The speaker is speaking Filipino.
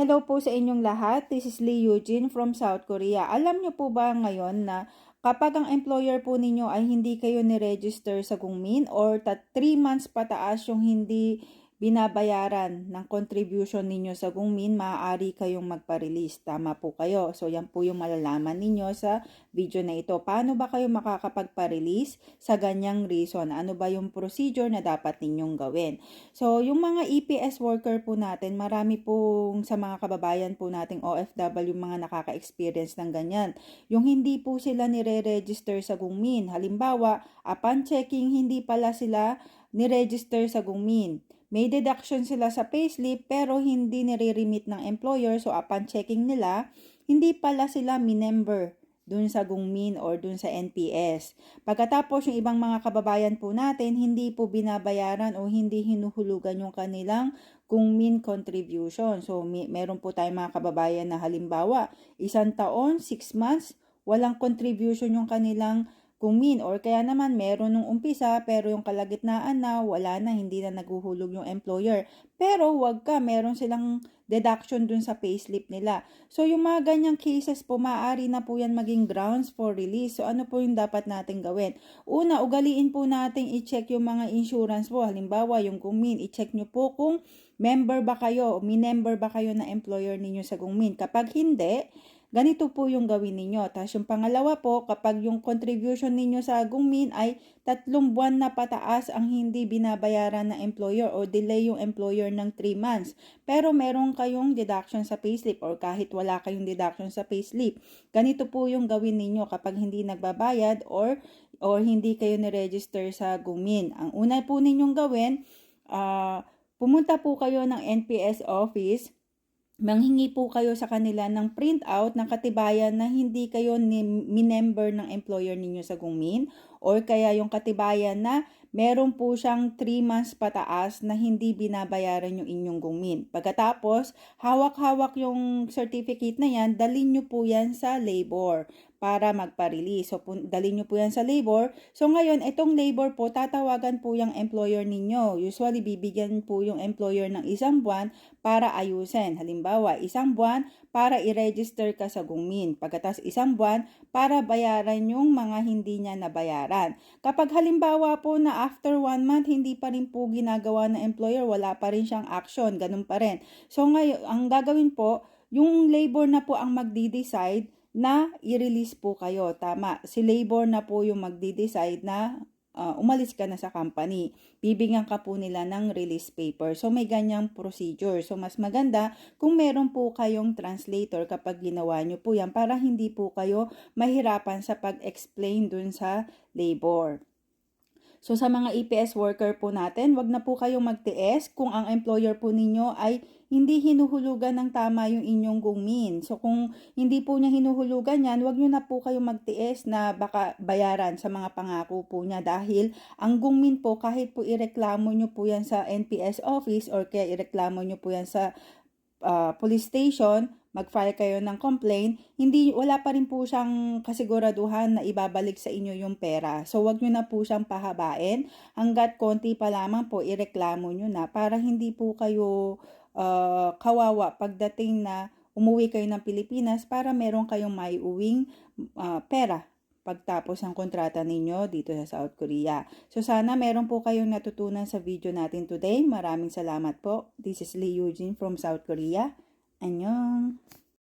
Hello po sa inyong lahat. This is Lee Eugene from South Korea. Alam niyo po ba ngayon na kapag ang employer po ninyo ay hindi kayo ni-register sa Gungmin or 3 months pataas yung hindi binabayaran ng contribution ninyo sa Gungmin, maaari kayong magpa-release. Tama po kayo. So yan po yung malalaman ninyo sa video na ito. Paano ba kayo makakapagpa-release sa ganyang reason? Ano ba yung procedure na dapat ninyong gawin? So yung mga EPS worker po natin, marami pong sa mga kababayan po nating OFW mga nakaka-experience ng ganyan. Yung hindi po sila nire-register sa Gungmin. Halimbawa, upon checking, hindi pala sila ni-register sa Gungmin. May deduction sila sa payslip pero hindi nire-remit ng employer so upon checking nila, hindi pala sila minember dun sa Gungmin or dun sa NPS. Pagkatapos yung ibang mga kababayan po natin, hindi po binabayaran o hindi hinuhulugan yung kanilang Gungmin contribution. So may, meron po tayong mga kababayan na halimbawa, isang taon, 6 months, walang contribution yung kanilang kumin or kaya naman meron nung umpisa pero yung kalagitnaan na wala na hindi na naguhulog yung employer. Pero wag ka meron silang deduction dun sa payslip nila. So yung mga ganyang cases po maaari na po yan maging grounds for release. So ano po yung dapat natin gawin? Una ugaliin po natin i-check yung mga insurance po. Halimbawa yung kumin i-check nyo po kung member ba kayo mi-member ba kayo na employer ninyo sa Gungmin kapag hindi ganito po yung gawin ninyo. Tapos yung pangalawa po, kapag yung contribution ninyo sa Gungmin ay tatlong buwan na pataas ang hindi binabayaran ng employer o delay yung employer ng 3 months. Pero meron kayong deduction sa payslip or kahit wala kayong deduction sa payslip. Ganito po yung gawin ninyo kapag hindi nagbabayad or or hindi kayo ni-register sa Gungmin. Ang una po ninyong gawin, uh, pumunta po kayo ng NPS office manghingi po kayo sa kanila ng printout ng katibayan na hindi kayo ni member ng employer ninyo sa Gungmin or kaya yung katibayan na meron po siyang 3 months pataas na hindi binabayaran yung inyong Gungmin. Pagkatapos, hawak-hawak yung certificate na yan, dalin nyo po yan sa labor para magpa-release. So, dalin nyo po yan sa labor. So, ngayon, itong labor po, tatawagan po yung employer ninyo. Usually, bibigyan po yung employer ng isang buwan para ayusin. Halimbawa, isang buwan para i-register ka sa Gungmin. Pagkatas isang buwan para bayaran yung mga hindi niya nabayaran. Kapag halimbawa po na after one month, hindi pa rin po ginagawa ng employer, wala pa rin siyang action, ganun pa rin. So ngayon, ang gagawin po, yung labor na po ang magdi-decide na i-release po kayo. Tama, si labor na po yung magdi-decide na uh, umalis ka na sa company. Bibigyan ka po nila ng release paper. So may ganyang procedure. So mas maganda kung meron po kayong translator kapag ginawa nyo po yan para hindi po kayo mahirapan sa pag-explain dun sa labor. So sa mga EPS worker po natin, wag na po kayong magtiis kung ang employer po ninyo ay hindi hinuhulugan ng tama yung inyong gungmin. So kung hindi po niya hinuhulugan yan, wag nyo na po kayong magtiis na baka bayaran sa mga pangako po niya dahil ang gungmin po kahit po ireklamo nyo po yan sa NPS office or kaya ireklamo nyo po yan sa uh, police station, mag-file kayo ng complaint, hindi wala pa rin po siyang kasiguraduhan na ibabalik sa inyo yung pera. So wag niyo na po siyang pahabain hangga't konti pa lamang po ireklamo niyo na para hindi po kayo uh, kawawa pagdating na umuwi kayo ng Pilipinas para meron kayong maiuwing uh, pera pagtapos ng kontrata ninyo dito sa South Korea. So sana meron po kayong natutunan sa video natin today. Maraming salamat po. This is Lee Eugene from South Korea. 안녕.